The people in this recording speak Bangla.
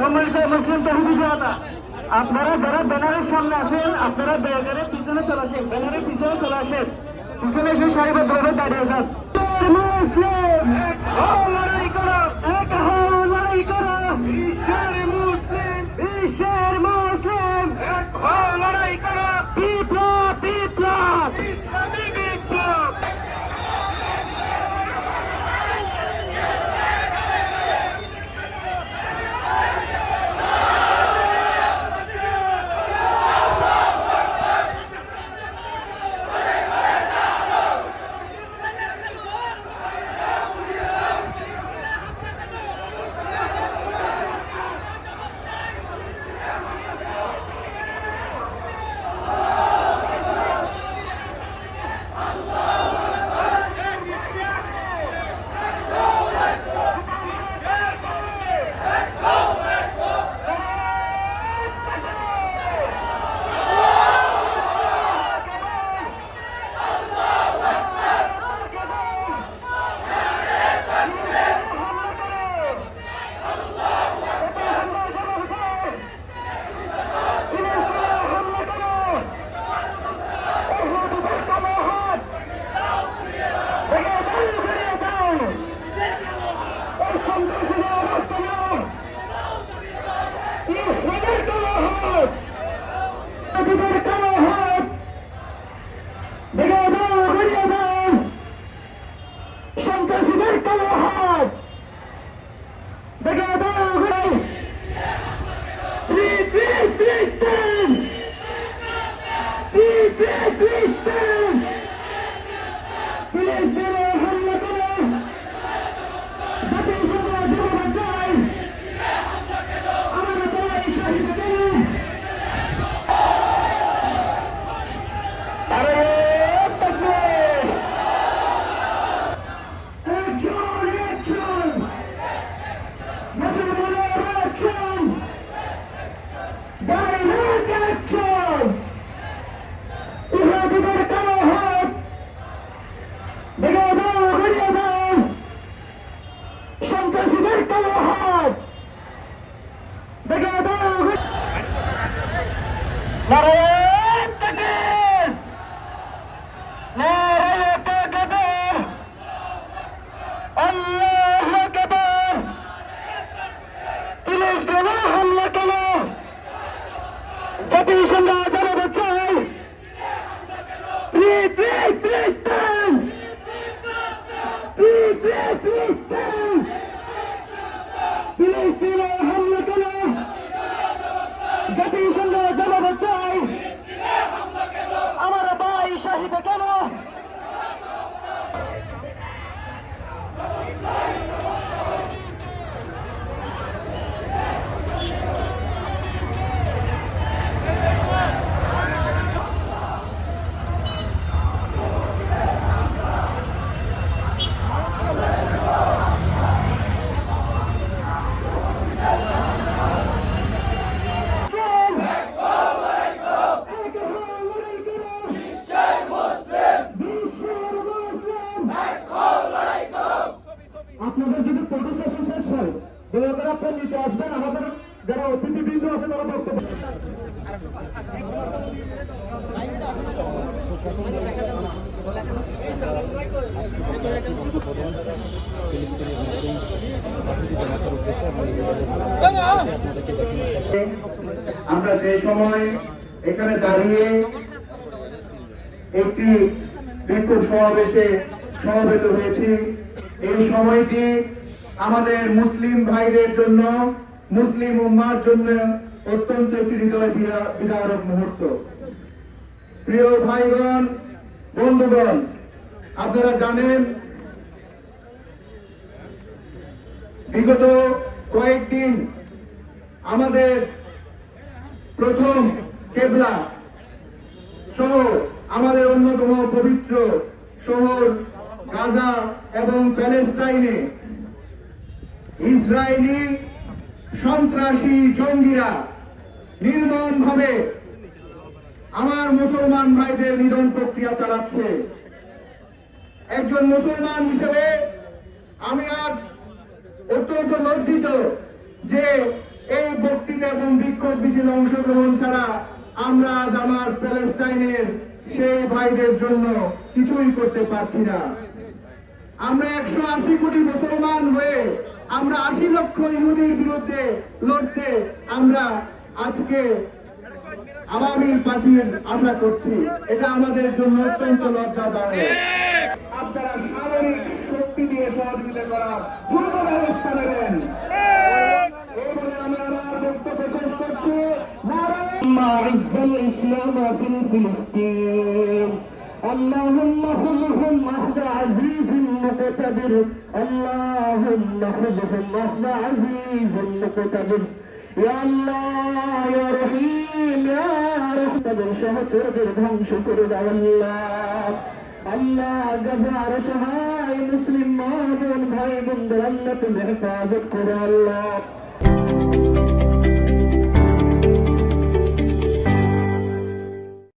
সম্মানিত মুসলিম তহিদি জনতা, আপনারা যারা ব্যানারের সামনে আছেন, আপনারা দয়া করে পিছনে চলে আসেন, ব্যানারের পিছনে চলে আসেন। পিছনে এসে সারিবদ্ধভাবে দাঁড়িয়ে যান। Please, জানাতে চাই Free, free, Filistin! আসবেন, আমাদের যারা অতিথিবৃন্দ আছে তারা বক্তব্য আমরা যে সময় এখানে দাঁড়িয়ে একটি বিক্ষোভ সমাবেশে সমবেত হয়েছি, এই সময়টি আমাদের মুসলিম ভাইদের জন্য, মুসলিম উম্মার জন্য অত্যন্ত একটি হৃদয় বিদারক মুহূর্ত। প্রিয় ভাইগণ, বন্ধুগণ, আপনারা জানেন, বিগত কয়েকদিন আমাদের প্রথম কেবলা সহ আমাদের অন্যতম পবিত্র শহর গাজা এবং প্যালেস্টাইনে ইসরায়েলি সন্ত্রাসী জঙ্গিরা নির্মম ভাবে আমার মুসলমান ভাইদের নিধন প্রক্রিয়া চালাচ্ছে। একজন মুসলমান হিসেবে আমি আজ অত্যন্ত লজ্জিত যে এই বক্তৃতা এবং বিক্ষোভ মিছিলে অংশগ্রহণ ছাড়া আমরা আজ আমার প্যালেস্টাইনের সেই ভাইদের জন্য কিছুই করতে পারছি না। আমরা একশো আশি কোটি মুসলমান হয়ে আমরা আশি লক্ষ ইহুদির বিরুদ্ধে লড়তে আমরা আজকে আওয়ামী পার্টির আশা করছি এটা আমাদের জন্য অত্যন্ত লজ্জাজনক আপনারা সামরিক শক্তি দিয়ে সহযোগিতা করার পূর্ব ব্যবস্থা নেবেন এই বলে আমি আমার বক্তব্য শেষ করছি নারায়ণ اللهم اعز الاسلام في فلسطين اللهم خذهم اخذ عزيز مقتدر اللهم خذهم اخذ عزيز مقتدر يا الله يا رحيم يا رحمة সহচরদের ধ্বংস করে দাও আল্লাহ আল্লাহ গাজার সহায় মুসলিম মা বোন ভাই বোনদের আল্লাহ তুমি হেফাজত করো আল্লাহ